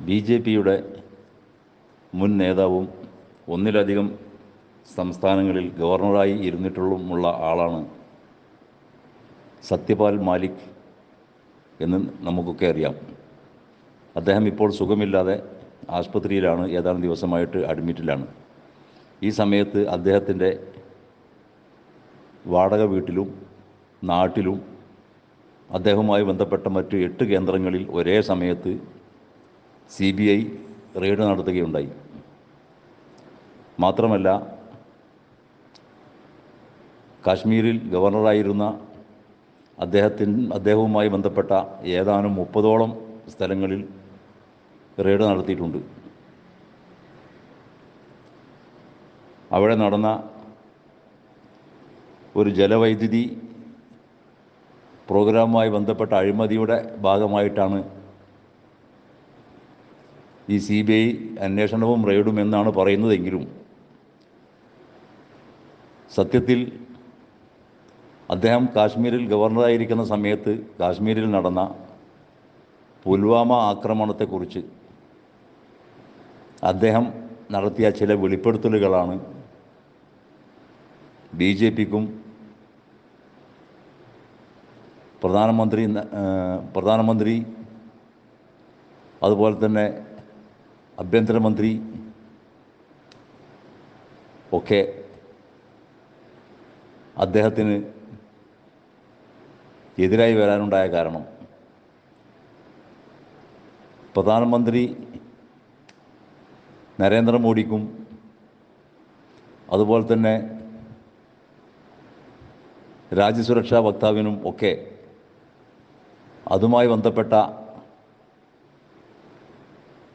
B J പിയുടെ മുൻ നേതാവും ഒന്നിലധികം സംസ്ഥാനങ്ങളിൽ ഗവർണറായി ഇരുന്നിട്ടുള്ള ആളാണ് സത്യപാൽ മാലിക് എന്ന് നമുക്കൊക്കെ അറിയാം. അദ്ദേഹം ഇപ്പോൾ സുഖമില്ലാതെ ആശുപത്രിയിലാണ് ഏതാനും ദിവസമായിട്ട് അഡ്മിറ്റിലാണ്. ഈ സമയത്ത് അദ്ദേഹത്തിന്റെ വാടക വീട്ടിലും നാട്ടിലും അദ്ദേഹവുമായി ബന്ധപ്പെട്ട മറ്റ് എട്ട് കേന്ദ്രങ്ങളിൽ ഒരേ സമയത്ത് സി ബി ഐ റെയ്ഡ് നടത്തുകയുണ്ടായി. മാത്രമല്ല കാശ്മീരിൽ ഗവർണറായിരുന്ന അദ്ദേഹത്തിന് അദ്ദേഹവുമായി ബന്ധപ്പെട്ട ഏതാനും മുപ്പതോളം സ്ഥലങ്ങളിൽ റെയ്ഡ് നടത്തിയിട്ടുണ്ട്. അവിടെ നടന്ന ഒരു ജലവൈദ്യുതി പ്രോഗ്രാമുമായി ബന്ധപ്പെട്ട അഴിമതിയുടെ ഭാഗമായിട്ടാണ് ഈ സി ബി ഐ അന്വേഷണവും റെയ്ഡും എന്നാണ് പറയുന്നതെങ്കിലും സത്യത്തിൽ അദ്ദേഹം കാശ്മീരിൽ ഗവർണറായിരിക്കുന്ന സമയത്ത് കാശ്മീരിൽ നടന്ന പുൽവാമ ആക്രമണത്തെക്കുറിച്ച് അദ്ദേഹം നടത്തിയ ചില വെളിപ്പെടുത്തലുകളാണ് ബി ജെ പിക്കും പ്രധാനമന്ത്രി പ്രധാനമന്ത്രി അതുപോലെ തന്നെ ആഭ്യന്തരമന്ത്രി ഒക്കെ അദ്ദേഹത്തിന് എതിരായി വരാനുണ്ടായ കാരണം. പ്രധാനമന്ത്രി നരേന്ദ്രമോദിക്കും അതുപോലെ തന്നെ രാജ്യസുരക്ഷാ വക്താവിനും ഒക്കെ അതുമായി ബന്ധപ്പെട്ട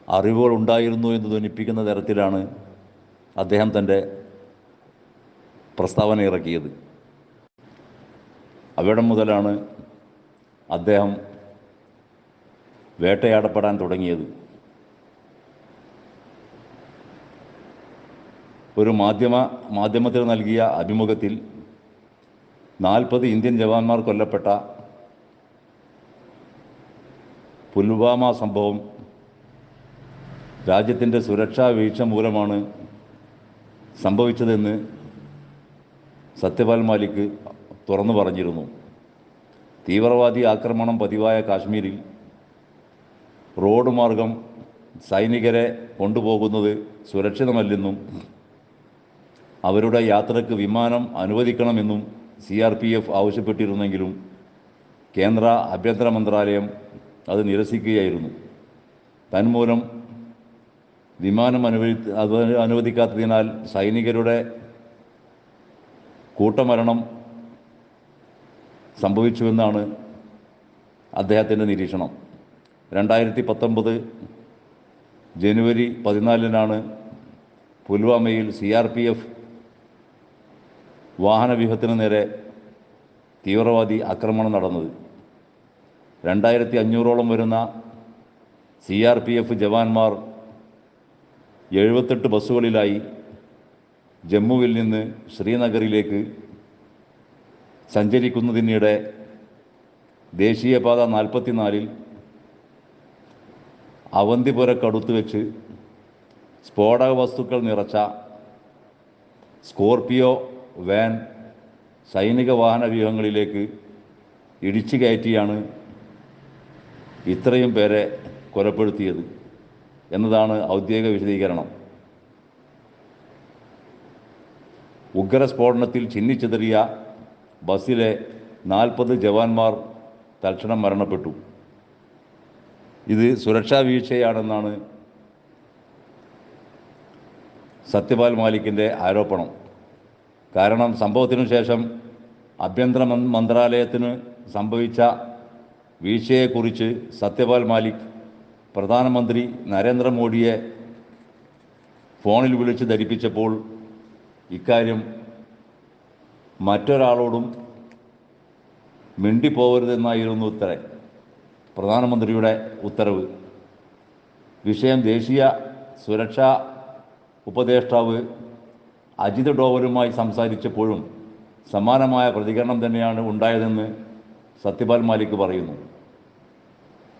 അറിവുകൾ ഉണ്ടായിരുന്നു എന്ന് ധ്വനിപ്പിക്കുന്ന തരത്തിലാണ് അദ്ദേഹം തന്റെ പ്രസ്താവന ഇറക്കിയത്. അവിടെ മുതലാണ് അദ്ദേഹം വേട്ടയാടപ്പെടാൻ തുടങ്ങിയത്. ഒരു മാധ്യമ മാധ്യമത്തിന് നൽകിയ അഭിമുഖത്തിൽ നാൽപ്പത് ഇന്ത്യൻ ജവാന്മാർ കൊല്ലപ്പെട്ട പുൽവാമ സംഭവം രാജ്യത്തിന്റെ സുരക്ഷാ വീഴ്ച മൂലമാണ് സംഭവിച്ചതെന്ന് സത്യപാൽ മാലിക് തുറന്നു പറഞ്ഞിരുന്നു. തീവ്രവാദി ആക്രമണം പതിവായ കാശ്മീരിൽ റോഡ് മാർഗം സൈനികരെ കൊണ്ടുപോകുന്നത് സുരക്ഷിതമല്ലെന്നും അവരുടെ യാത്രയ്ക്ക് വിമാനം അനുവദിക്കണമെന്നും സി ആർ പി എഫ് ആവശ്യപ്പെട്ടിരുന്നെങ്കിലും കേന്ദ്ര ആഭ്യന്തര മന്ത്രാലയം അത് നിരസിക്കുകയായിരുന്നു. തന്മൂലം വിമാനം അനുവദി അനുവദിക്കാത്തതിനാൽ സൈനികരുടെ കൂട്ടമരണം സംഭവിച്ചുവെന്നാണ് അദ്ദേഹത്തിന്റെ നിരീക്ഷണം. രണ്ടായിരത്തി പത്തൊമ്പത് ജനുവരി പതിനാലിനാണ് പുൽവാമയിൽ സി ആർ പി എഫ് വാഹനവ്യൂഹത്തിന് നേരെ തീവ്രവാദി ആക്രമണം നടന്നത്. രണ്ടായിരത്തി അഞ്ഞൂറോളം വരുന്ന സി ആർ പി എഫ് ജവാന്മാർ എഴുപത്തെട്ട് ബസ്സുകളിലായി ജമ്മുവിൽ നിന്ന് ശ്രീനഗറിലേക്ക് സഞ്ചരിക്കുന്നതിനിടെ ദേശീയപാത നാൽപ്പത്തിനാലിൽ അവന്തിപുരക്കടുത്ത് വെച്ച് സ്ഫോടക വസ്തുക്കൾ നിറച്ച സ്കോർപിയോ വാൻ സൈനിക വാഹന വ്യൂഹങ്ങളിലേക്ക് ഇടിച്ചു കയറ്റിയാണ് ഇത്രയും പേരെ കൊലപ്പെടുത്തിയത്. എന്നതാണ് ഔദ്യോഗിക വിശദീകരണം. ഉഗ്രസ്ഫോടനത്തിൽ ചിന്നിച്ചെതറിയ ബസ്സിലെ നാൽപ്പത് ജവാന്മാർ തൽക്ഷണം മരണപ്പെട്ടു. ഇത് സുരക്ഷാ വീഴ്ചയാണെന്നാണ് സത്യപാൽ മാലിക്കിന്റെ ആരോപണം. കാരണം സംഭവത്തിനു ശേഷം ആഭ്യന്തര മന്ത്രാലയത്തിന് സംഭവിച്ച വീഴ്ചയെക്കുറിച്ച് സത്യപാൽ മാലിക് പ്രധാനമന്ത്രി നരേന്ദ്രമോദിയെ ഫോണിൽ വിളിച്ച് ധരിപ്പിച്ചപ്പോൾ ഇക്കാര്യം മറ്റൊരാളോടും മിണ്ടിപ്പോകരുതെന്നായിരുന്നു ഉത്തരവ് പ്രധാനമന്ത്രിയുടെ ഉത്തരവ്. വിഷയം ദേശീയ സുരക്ഷാ ഉപദേഷ്ടാവ് അജിത് ഡോവലുമായി സംസാരിച്ചപ്പോഴും സമാനമായ പ്രതികരണം തന്നെയാണ് ഉണ്ടായതെന്ന് സത്യപാൽ മാലിക് പറയുന്നു.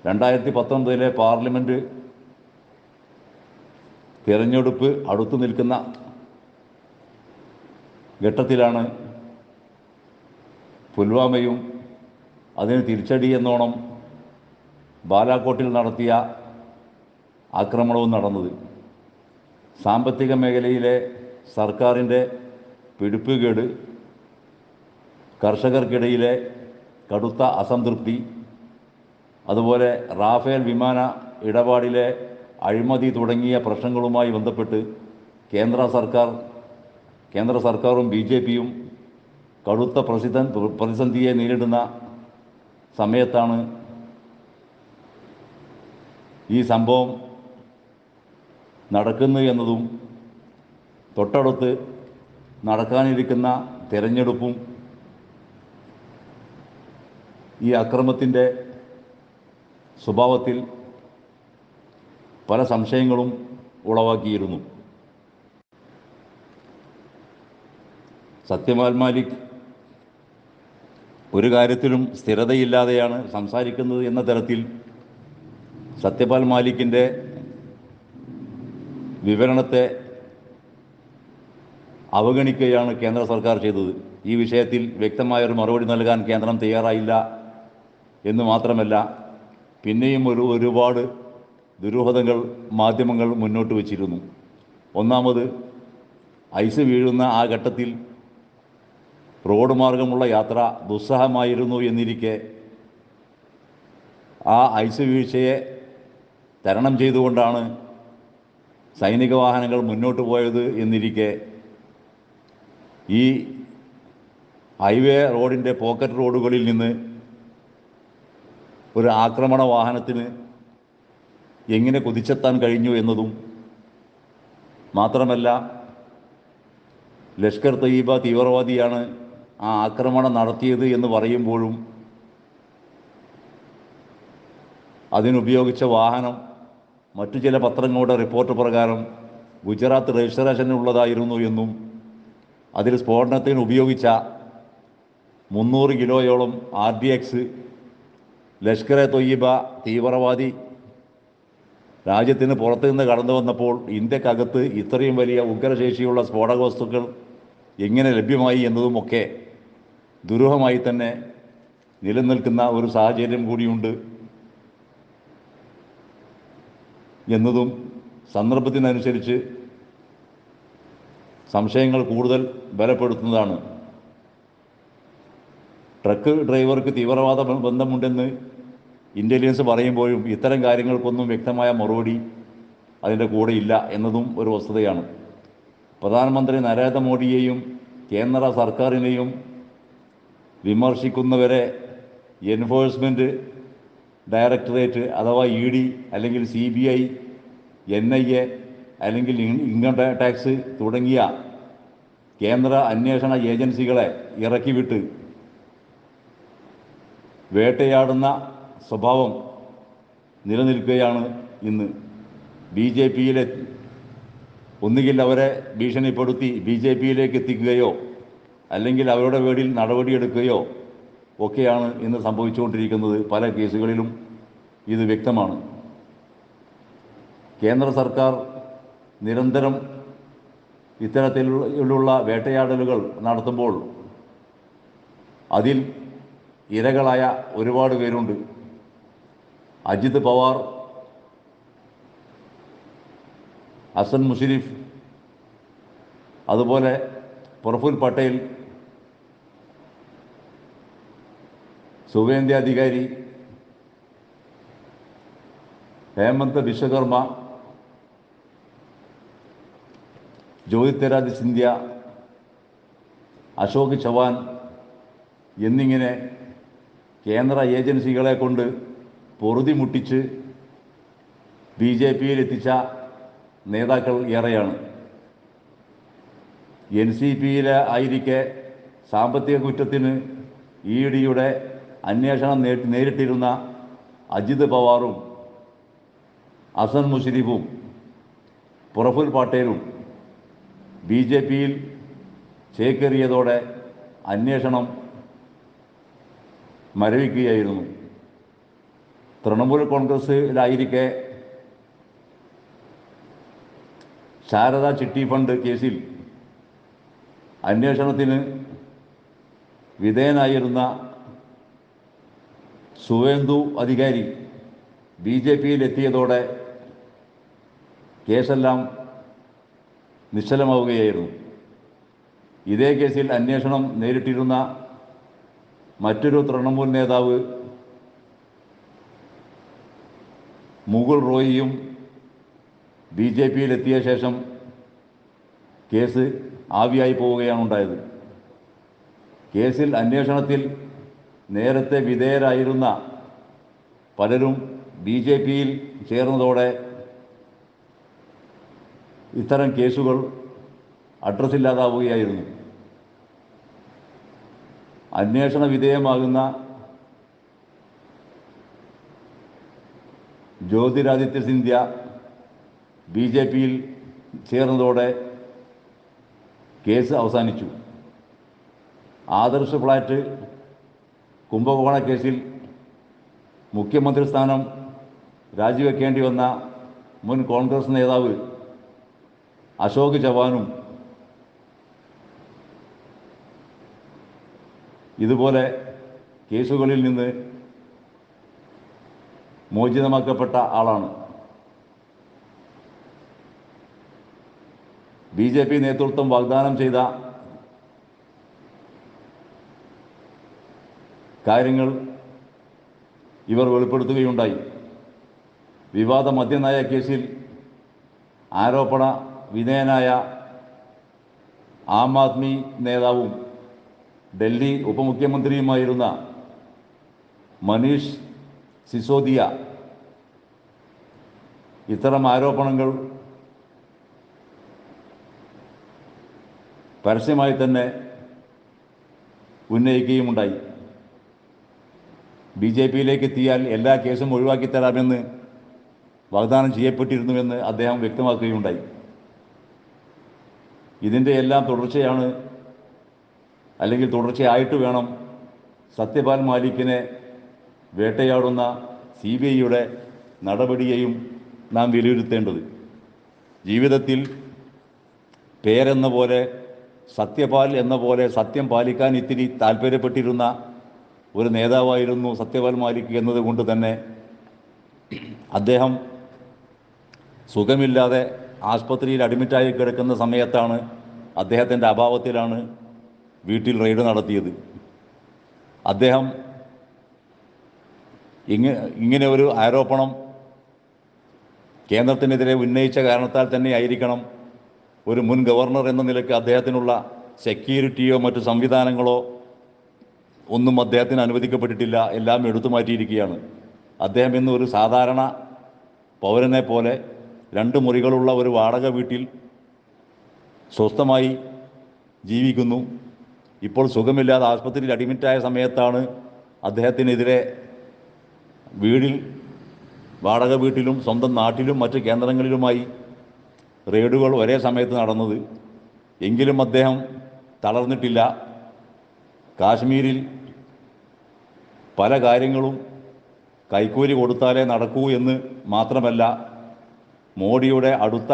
രണ്ടായിരത്തി പത്തൊൻപതിലെ പാർലമെന്റ് തിരഞ്ഞെടുപ്പ് അടുത്തു നിൽക്കുന്ന ഘട്ടത്തിലാണ് പുൽവാമയും അതിന് തിരിച്ചടി എന്നോണം ബാലാക്കോട്ടിൽ നടത്തിയ ആക്രമണവും നടന്നത്. സാമ്പത്തിക മേഖലയിലെ സർക്കാരിന്റെ പിടിപ്പുകേട് കർഷകർക്കിടയിലെ കടുത്ത അസംതൃപ്തി അതുപോലെ റാഫേൽ വിമാന ഇടപാടിലെ അഴിമതി തുടങ്ങിയ പ്രശ്നങ്ങളുമായി ബന്ധപ്പെട്ട് കേന്ദ്ര സർക്കാർ കേന്ദ്ര സർക്കാരും ബി ജെ പിയും കടുത്ത പ്രസിദ്ധ പ്രതിസന്ധിയെ നേരിടുന്ന സമയത്താണ് ഈ സംഭവം നടക്കുന്നു എന്നതും തൊട്ടടുത്ത് നടക്കാനിരിക്കുന്ന തിരഞ്ഞെടുപ്പും ഈ അക്രമത്തിന്റെ സ്വഭാവത്തിൽ പല സംശയങ്ങളും ഉളവാക്കിയിരുന്നു. സത്യമാൽ മാലിക് ഒരു കാര്യത്തിലും സ്ഥിരതയില്ലാതെയാണ് സംസാരിക്കുന്നത് എന്ന തരത്തിൽ സത്യപാൽ മാലിക്കിന്റെ വിവരണത്തെ അവഗണിക്കുകയാണ് കേന്ദ്ര സർക്കാർ ചെയ്തത്. ഈ വിഷയത്തിൽ വ്യക്തമായൊരു മറുപടി നൽകാൻ കേന്ദ്രം തയ്യാറായില്ല എന്ന് മാത്രമല്ല പിന്നെയും ഒരു ഒരുപാട് ദുരൂഹതകൾ മാധ്യമങ്ങൾ മുന്നോട്ട് വച്ചിരുന്നു. ഒന്നാമത് ഐസ് വീഴുന്ന ആ ഘട്ടത്തിൽ റോഡ് മാർഗമുള്ള യാത്ര ദുസ്സഹമായിരുന്നു എന്നിരിക്കെ ആ ഐസ് വീഴ്ചയെ തരണം ചെയ്തുകൊണ്ടാണ് സൈനിക വാഹനങ്ങൾ മുന്നോട്ട് പോയത് എന്നിരിക്കെ ഈ ഹൈവേ റോഡിന്റെ പോക്കറ്റ് റോഡുകളിൽ നിന്ന് ഒരു ആക്രമണ വാഹനത്തിന് എങ്ങനെ കുതിച്ചെത്താൻ കഴിഞ്ഞു എന്നതും മാത്രമല്ല ലഷ്കർ തയ്യബ തീവ്രവാദിയാണ് ആ ആക്രമണം നടത്തിയത് എന്ന് പറയുമ്പോഴും അതിനുപയോഗിച്ച വാഹനം മറ്റു ചില പത്രങ്ങളുടെ റിപ്പോർട്ട് പ്രകാരം ഗുജറാത്ത് രജിസ്ട്രേഷനുള്ളതായിരുന്നു എന്നും അതിൽ സ്ഫോടനത്തിന് ഉപയോഗിച്ച മുന്നൂറ് കിലോയോളം R D X Lashkar e Toiba തീവ്രവാദി. രാജ്യത്തിന് പുറത്തു നിന്ന് കടന്നു വന്നപ്പോൾ ഇന്ത്യക്കകത്ത് ഇത്രയും വലിയ ഉഗ്രശേഷിയുള്ള സ്ഫോടക വസ്തുക്കൾ എങ്ങനെ ലഭ്യമായി എന്നതുമൊക്കെ ദുരൂഹമായി തന്നെ നിലനിൽക്കുന്ന ഒരു സാഹചര്യം കൂടിയുണ്ട് എന്നതും സന്ദർഭത്തിനനുസരിച്ച് സംശയങ്ങൾ കൂടുതൽ ബലപ്പെടുത്തുന്നതാണ്. ട്രക്ക് ഡ്രൈവർക്ക് തീവ്രവാദ ബന്ധമുണ്ടെന്ന് ഇന്റലിജൻസ് പറയുമ്പോഴും ഇത്തരം കാര്യങ്ങൾക്കൊന്നും വ്യക്തമായ മറുപടി അതിന്റെ കൂടെ ഇല്ല എന്നതും ഒരു വസ്തുതയാണ്. പ്രധാനമന്ത്രി നരേന്ദ്രമോദിയെയും കേന്ദ്ര സർക്കാരിനെയും വിമർശിക്കുന്നവരെ എൻഫോഴ്സ്മെന്റ് ഡയറക്ടറേറ്റ് അഥവാ ഇ ഡി അല്ലെങ്കിൽ C B I N I A അല്ലെങ്കിൽ ഇൻകം ടാക്സ് തുടങ്ങിയ കേന്ദ്ര അന്വേഷണ ഏജൻസികളെ ഇറക്കിവിട്ട് വേട്ടയാടുന്ന സ്വഭാവം നിലനിൽക്കുകയാണ് ഇന്ന്. ബി ജെ പിയിലെ ഒന്നുകിൽ അവരെ ഭീഷണിപ്പെടുത്തി ബി ജെ പിയിലേക്ക് എത്തിക്കുകയോ അല്ലെങ്കിൽ അവരുടെ പേരിൽ നടപടിയെടുക്കുകയോ ഒക്കെയാണ് ഇന്ന് സംഭവിച്ചുകൊണ്ടിരിക്കുന്നത്. പല കേസുകളിലും ഇത് വ്യക്തമാണ്. കേന്ദ്ര സർക്കാർ നിരന്തരം ഇത്തരത്തിലുള്ള വേട്ടയാടലുകൾ നടത്തുമ്പോൾ അതിൽ ഇരകളായ ഒരുപാട് പേരുണ്ട്. അജിത് പവാർ ഹസൻ മുഷരീഫ് അതുപോലെ പ്രഫുൽ പട്ടേൽ സുവേന്ദ്യ അധികാരി ഹേമന്ത് വിശ്വകർമ്മ ജ്യോതിരാജ് സിന്ധ്യ അശോക് ചവാൻ എന്നിങ്ങനെ കേന്ദ്ര ഏജൻസികളെ കൊണ്ട് പൊറുതി മുട്ടിച്ച് ബി ജെ പിയിൽ എത്തിച്ച നേതാക്കൾ ഏറെയാണ്. എൻ സി പിയിലെ ആയിരിക്കെ സാമ്പത്തിക കുറ്റത്തിന് ഇ ഡിയുടെ അന്വേഷണം നേരിട്ടിരുന്ന അജിത് പവാറും അസൻ മുഷരീഫും പ്രഫുൽ പട്ടേലും ബി ജെ പിയിൽ ചേക്കേറിയതോടെ അന്വേഷണം മരവിക്കുകയായിരുന്നു. തൃണമൂൽ കോൺഗ്രസ്സിലായിരിക്കെ ശാരദ ചിട്ടി ഫണ്ട് കേസിൽ അന്വേഷണത്തിന് വിധേയനായിരുന്ന സുവേന്ദു അധികാരി ബി ജെ പിയിലെത്തിയതോടെ കേസെല്ലാം നിശ്ചലമാവുകയായിരുന്നു. ഇതേ കേസിൽ അന്വേഷണം നേരിട്ടിരുന്ന മറ്റൊരു തൃണമൂൽ നേതാവ് മുകുൾ റോയിയും ബി ജെ പിയിലെത്തിയ ശേഷം കേസ് ആവിയായി പോവുകയാണ് ഉണ്ടായത് കേസിൽ അന്വേഷണത്തിൽ നേരത്തെ വിധേയരായിരുന്ന പലരും ബി ജെ പിയിൽ ചേർന്നതോടെ ഇത്തരം കേസുകൾ അഡ്രസ്സില്ലാതാവുകയായിരുന്നു. അന്വേഷണ വിധേയമാകുന്ന ജ്യോതിരാദിത്യ സിന്ധ്യ ബി ജെ പിയിൽ ചേർന്നതോടെ കേസ് അവസാനിച്ചു. ആദർശ ഫ്ലാറ്റ് കുംഭകോണ കേസിൽ മുഖ്യമന്ത്രി സ്ഥാനം രാജിവെക്കേണ്ടി വന്ന മുൻ കോൺഗ്രസ് നേതാവ് അശോക് ചവാനും ഇതുപോലെ കേസുകളിൽ നിന്ന് മോചിതമാക്കപ്പെട്ട ആളാണ്. ബി ജെ പി നേതൃത്വം വാഗ്ദാനം ചെയ്ത കാര്യങ്ങൾ ഇവർ വെളിപ്പെടുത്തുകയുണ്ടായി. വിവാദ മദ്യനായ കേസിൽ ആരോപണ വിധേയനായ ആം ആദ്മി നേതാവും ഡൽഹി ഉപമുഖ്യമന്ത്രിയുമായിരുന്ന മനീഷ് സിസോദിയ. ഇത്തരം ആരോപണങ്ങൾ പരസ്യമായി തന്നെ ഉന്നയിക്കുകയുമുണ്ടായി. ബി ജെ പിയിലേക്ക് എത്തിയാൽ എല്ലാ കേസും ഒഴിവാക്കി തരാമെന്ന് വാഗ്ദാനം ചെയ്യപ്പെട്ടിരുന്നുവെന്ന് അദ്ദേഹം വ്യക്തമാക്കുകയുണ്ടായി ഇതിന്റെ എല്ലാം തുടർച്ചയാണ് അല്ലെങ്കിൽ തുടർച്ചയായിട്ട് വേണം സത്യപാൽ മാലിക്കിനെ വേട്ടയാടുന്ന സി ബി ഐയുടെ നടപടിയെയും നാം വിലയിരുത്തേണ്ടത്. ജീവിതത്തിൽ പേരെന്ന പോലെ സത്യപാൽ എന്ന പോലെ സത്യം പാലിക്കാൻ ഇത്തിരി താല്പര്യപ്പെട്ടിരുന്ന ഒരു നേതാവായിരുന്നു സത്യപാൽ മാലിക് എന്നതുകൊണ്ട് തന്നെ അദ്ദേഹം സുഖമില്ലാതെ ആസ്പത്രിയിൽ അഡ്മിറ്റായി കിടക്കുന്ന സമയത്താണ് അദ്ദേഹത്തിന്റെ അഭാവത്തിലാണ് വീട്ടിൽ റെയ്ഡ് നടത്തിയത്. അദ്ദേഹം ഇങ്ങ ഇങ്ങനെ ഒരു ആരോപണം കേന്ദ്രത്തിനെതിരെ ഉന്നയിച്ച കാരണത്താൽ തന്നെ ആയിരിക്കണം ഒരു മുൻ ഗവർണർ എന്ന നിലയ്ക്ക് അദ്ദേഹത്തിനുള്ള സെക്യൂരിറ്റിയോ മറ്റു സംവിധാനങ്ങളോ ഒന്നും അദ്ദേഹത്തിന് അനുവദിക്കപ്പെട്ടിട്ടില്ല. എല്ലാം എടുത്തു മാറ്റിയിരിക്കുകയാണ്. അദ്ദേഹം ഇന്ന് ഒരു സാധാരണ പൗരനെ പോലെ രണ്ട് മുറികളുള്ള ഒരു വാടക വീട്ടിൽ സ്വസ്ഥമായി ജീവിക്കുന്നു. ഇപ്പോൾ സുഖമില്ലാതെ ആസ്പത്രിയിൽ അഡ്മിറ്റായ സമയത്താണ് അദ്ദേഹത്തിനെതിരെ വീടിൽ വാടക വീട്ടിലും സ്വന്തം നാട്ടിലും മറ്റ് കേന്ദ്രങ്ങളിലുമായി റെയ്ഡുകൾ ഒരേ സമയത്ത് നടന്നത്. എങ്കിലും അദ്ദേഹം തളർന്നിട്ടില്ല. കാശ്മീരിൽ പല കാര്യങ്ങളും കൈക്കൂലി കൊടുത്താലേ നടക്കൂ എന്ന് മാത്രമല്ല മോഡിയുടെ അടുത്ത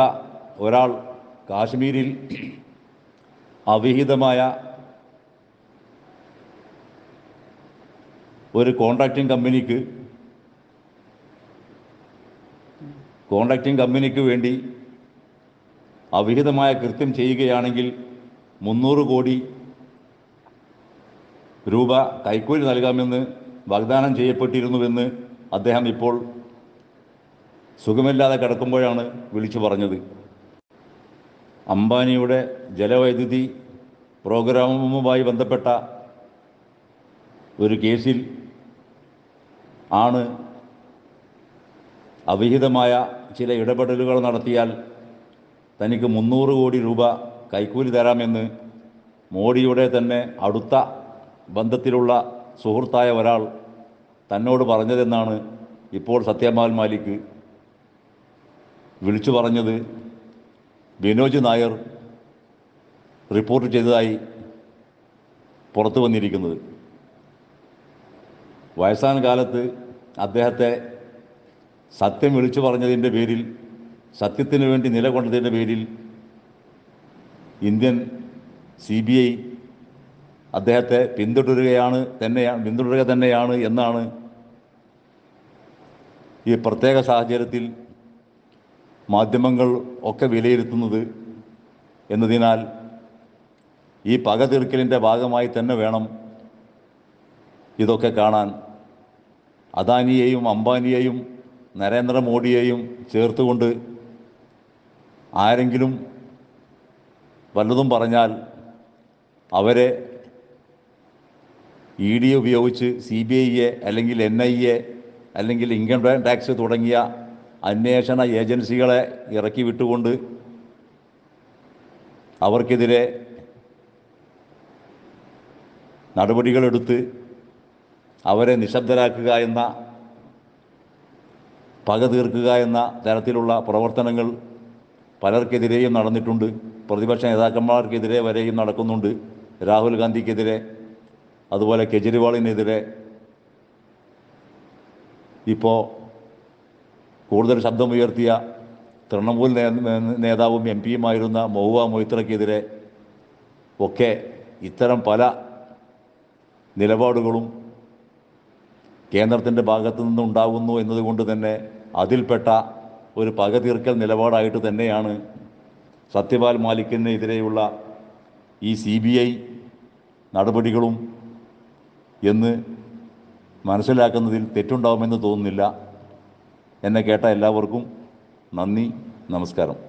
ഒരാൾ കാശ്മീരിൽ അവിഹിതമായ ഒരു കോൺട്രാക്റ്റിംഗ് കമ്പനിക്ക് കോൺട്രാക്റ്റിംഗ് കമ്പനിക്ക് വേണ്ടി അവിഹിതമായ കൃത്യം ചെയ്യുകയാണെങ്കിൽ മുന്നൂറ് കോടി രൂപ കൈക്കൂലി നൽകാമെന്ന് വാഗ്ദാനം ചെയ്യപ്പെട്ടിരുന്നുവെന്ന് അദ്ദേഹം ഇപ്പോൾ സുഖമില്ലാതെ കിടക്കുമ്പോഴാണ് വിളിച്ചു പറഞ്ഞത്. അംബാനിയുടെ ജലവൈദ്യുതി പ്രോഗ്രാമുമായി ബന്ധപ്പെട്ട ഒരു കേസിൽ ആണ് അവിഹിതമായ ചില ഇടപെടലുകൾ നടത്തിയാൽ തനിക്ക് മുന്നൂറ് കോടി രൂപ കൈക്കൂലി തരാമെന്ന് മോഡിയുടെ തന്നെ അടുത്ത ബന്ധത്തിലുള്ള സുഹൃത്തായ ഒരാൾ തന്നോട് പറഞ്ഞതെന്നാണ് ഇപ്പോൾ സത്യപാൽ മാലിക് വിളിച്ചു പറഞ്ഞത്. ബിനോജ് നായർ റിപ്പോർട്ട് ചെയ്തതായി പുറത്തു വന്നിരിക്കുന്നത്. വയസ്സാൻ കാലത്ത് അദ്ദേഹത്തെ സത്യം വിളിച്ചു പറഞ്ഞതിന്റെ പേരിൽ സത്യത്തിന് വേണ്ടി നിലകൊണ്ടതിന്റെ പേരിൽ ഇന്ത്യൻ സി ബി ഐ അദ്ദേഹത്തെ പിന്തുടരുകയാണ് തന്നെയാണ് പിന്തുടരുക തന്നെയാണ് എന്നാണ് ഈ പ്രത്യേക സാഹചര്യത്തിൽ മാധ്യമങ്ങൾ ഒക്കെ വിലയിരുത്തുന്നത് എന്നതിനാൽ ഈ പക തീർക്കലിന്റെ ഭാഗമായി തന്നെ വേണം ഇതൊക്കെ കാണാൻ. അദാനിയെയും അംബാനിയെയും നരേന്ദ്രമോദിയെയും ചേർത്തുകൊണ്ട് ആരെങ്കിലും വല്ലതും പറഞ്ഞാൽ അവരെ ഇ ഡി ഉപയോഗിച്ച് സി ബി ഐയെ അല്ലെങ്കിൽ എൻ ഐ എ അല്ലെങ്കിൽ ഇൻകം ടാക്സ് തുടങ്ങിയ അന്വേഷണ ഏജൻസികളെ ഇറക്കി വിട്ടുകൊണ്ട് അവർക്കെതിരെ നടപടികളെടുത്ത് അവരെ നിശബ്ദരാക്കുക എന്ന പക തീർക്കുക എന്ന തരത്തിലുള്ള പ്രവർത്തനങ്ങൾ പലർക്കെതിരെയും നടന്നിട്ടുണ്ട്. പ്രതിപക്ഷ നേതാക്കന്മാർക്കെതിരെ വരെയും നടക്കുന്നുണ്ട്. രാഹുൽ ഗാന്ധിക്കെതിരെ അതുപോലെ കെജ്രിവാളിനെതിരെ. ഇപ്പോൾ കൂടുതൽ ശബ്ദമുയർത്തിയ തൃണമൂൽ നേതാവും എം പിയുമായിരുന്ന മൗവ മൊയ്ത്രയ്ക്കെതിരെ ഒക്കെ ഇത്തരം പല നിലപാടുകളും കേന്ദ്രത്തിന്റെ ഭാഗത്തു നിന്നുണ്ടാകുന്നു എന്നതുകൊണ്ട് തന്നെ അതിൽപ്പെട്ട ഒരു പക തീർക്കൽ നിലപാടായിട്ട് തന്നെയാണ് സത്യപാൽ മാലിക്കിനെതിരെയുള്ള ഈ സി ബി ഐ നടപടികളും എന്ന് മനസ്സിലാക്കുന്നതിൽ തെറ്റുണ്ടാവുമെന്ന് തോന്നുന്നില്ല. എന്നെ കേട്ട എല്ലാവർക്കും നന്ദി നമസ്കാരം.